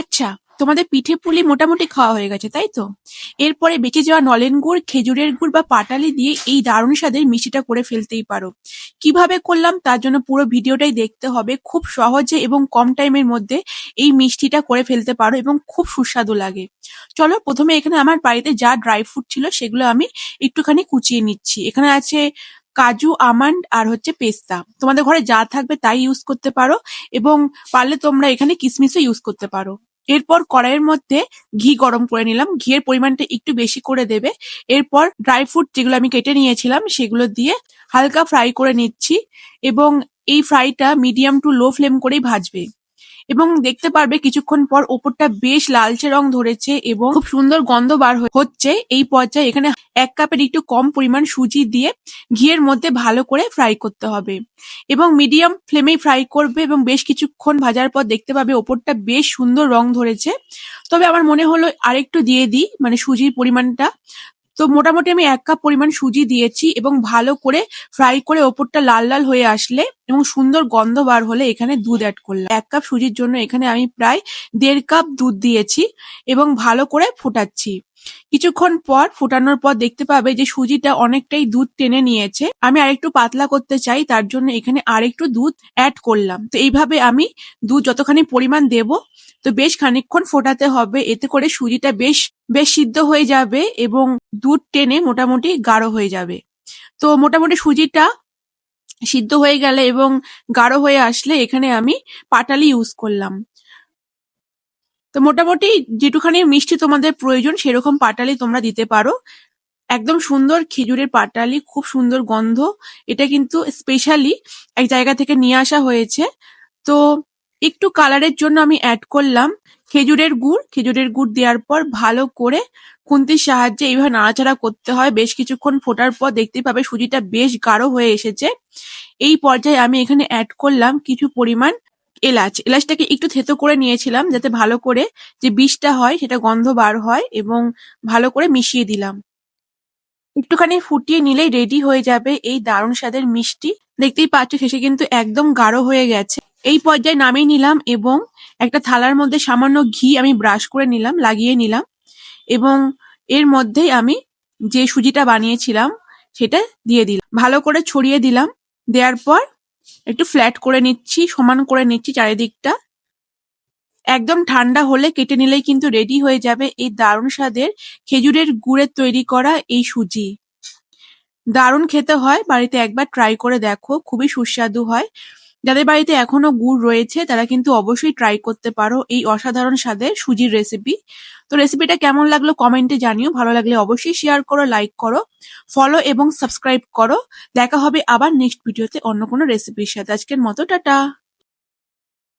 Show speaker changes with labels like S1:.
S1: আচ্ছা তোমাদের পিঠে পুলি মোটামুটি খাওয়া হয়ে গেছে, তাই তো? এরপরে বেঁচে যাওয়া নলেন গুড়, খেজুরের গুড় বা পাটালি দিয়ে এই দারুণ স্বাদের মিষ্টিটা করে ফেলতেই পারো। কীভাবে করলাম তার জন্য পুরো ভিডিওটাই দেখতে হবে খুব সহজে এবং কম টাইমের মধ্যে এই মিষ্টিটা করে ফেলতে পারো এবং খুব সুস্বাদু লাগে। চলো, প্রথমে এখানে আমার বাড়িতে যা ড্রাই ফ্রুট ছিল সেগুলো আমি একটুখানি কুচিয়ে নিচ্ছি। এখানে আছে কাজু, আমন্ড আর হচ্ছে পেস্তা। তোমাদের ঘরে যা থাকবে তাই ইউজ করতে পারো এবং পারলে তোমরা এখানে কিসমিসও ইউজ করতে পারো। এরপর কড়াইয়ের মধ্যে ঘি গরম করে নিলাম। ঘিয়ের পরিমাণটা একটু বেশি করে দেবে। এরপর ড্রাই ফ্রুট যেগুলো আমি কেটে নিয়েছিলাম সেগুলো দিয়ে হালকা ফ্রাই করে নিচ্ছি এবং এই ফ্রাইটা মিডিয়াম টু লো ফ্লেম করেই ভাজবে। এবং দেখতে পারবে কিছুক্ষণ পর ওপরটা বেশ লালচে রং ধরেছে এবং খুব সুন্দর গন্ধ বার হচ্ছে। এই পর্যায়ে এখানে এক কাপের একটু কম পরিমাণ সুজি দিয়ে ঘিয়ের মধ্যে ভালো করে ফ্রাই করতে হবে। এবং মিডিয়াম ফ্লেমেই ফ্রাই করবে এবং বেশ কিছুক্ষণ ভাজার পর দেখতে পাবে ওপরটা বেশ সুন্দর রং ধরেছে। তবে আমার মনে হলো আরেকটু দিয়ে দিই মানে সুজির পরিমাণটা। তো মোটামুটি আমি এক কাপ পরিমাণ সুজি দিয়েছি এবং ভালো করে ফ্রাই করে ওপরটা লাল লাল হয়ে আসলে এবং সুন্দর গন্ধ বার হলে এখানে দুধ অ্যাড করলাম। এক কাপ সুজির জন্য এখানে আমি প্রায় দেড় কাপ দুধ দিয়েছি এবং ভালো করে ফোটাচ্ছি। কিছুক্ষণ পর ফোটানোর পর দেখতে পাবে যে সুজিটা অনেকটাই দুধ টেনে নিয়েছে। আমি আরেকটু পাতলা করতে চাই, তার জন্য এখানে আরেকটু দুধ অ্যাড করলাম। তো এইভাবে আমি দুধ যতখানি পরিমাণ দেব, তো বেশ খানিকক্ষণ ফোটাতে হবে। এতে করে সুজিটা বেশ বেশ সিদ্ধ হয়ে যাবে এবং দুধ টেনে মোটামুটি গাঢ় হয়ে যাবে। তো মোটামুটি সুজিটা সিদ্ধ হয়ে গেলে এবং গাঢ় হয়ে আসলে এখানে আমি পাটালি ইউজ করলাম। তো মোটামুটি যেটুখানি মিষ্টি তোমাদের প্রয়োজন, সেরকম পাটালি তোমরা দিতে পারো। একদম সুন্দর খেজুরের পাটালি, খুব সুন্দর গন্ধ। এটা কিন্তু স্পেশালি এক জায়গা থেকে নিয়ে আসা হয়েছে। তো একটু কালারের জন্য আমি অ্যাড করলাম খেজুরের গুড়। খেজুরের গুড় দেওয়ার পর ভালো করে খুন্তির সাহায্যে এইভাবে নাড়াচাড়া করতে হয়। বেশ কিছুক্ষণ ফোটার পর দেখতে পাবে সুজিটা বেশ গাঢ় হয়ে এসেছে। এই পর্যায়ে আমি এখানে অ্যাড করলাম কিছু পরিমাণ এলাচ, এলাচটাকে একটু থেতো করে নিয়েছিলাম যাতে ভালো করে যে বিষটা হয় সেটা গন্ধ বার হয় এবং ভালো করে মিশিয়ে দিলাম। একটুখানি ফুটিয়ে নিলেই রেডি হয়ে যাবে এই দারুণ স্বাদের মিষ্টি। দেখতেই পাচ্ছ শেষে কিন্তু একদম গাঢ় হয়ে গেছে। এই পর্যায়ে নামিয়ে নিলাম এবং একটা থালার মধ্যে সামান্য ঘি আমি ব্রাশ করে নিলাম, লাগিয়ে নিলাম এবং এর মধ্যেই আমি যে সুজিটা বানিয়েছিলাম সেটা দিয়ে দিলাম। ভালো করে ছড়িয়ে দিলাম। দেওয়ার পর একটু ফ্ল্যাট করে নিচ্ছি, সমান করে নিচ্ছি চারিদিকটা। একদম ঠান্ডা হলে কেটে নিলেই কিন্তু রেডি হয়ে যাবে এই দারুণ স্বাদের খেজুরের গুড়ের তৈরি করা এই সুজি। দারুণ খেতে হয়, বাড়িতে একবার ট্রাই করে দেখো, খুবই সুস্বাদু হয়। যাদের বাড়িতে এখনও গুড় রয়েছে, তারা কিন্তু অবশ্যই ট্রাই করতে পারো এই অসাধারণ স্বাদের সুজির রেসিপি তো রেসিপিটা কেমন লাগল কমেন্টে জানিও, ভালো লাগলে অবশ্যই শেয়ার করো লাইক করো ফলো এবং সাবস্ক্রাইব করো। দেখা হবে আবার নেক্সট ভিডিওতে অন্য কোনো রেসিপির সাথে। আজকের মতো, টাটা!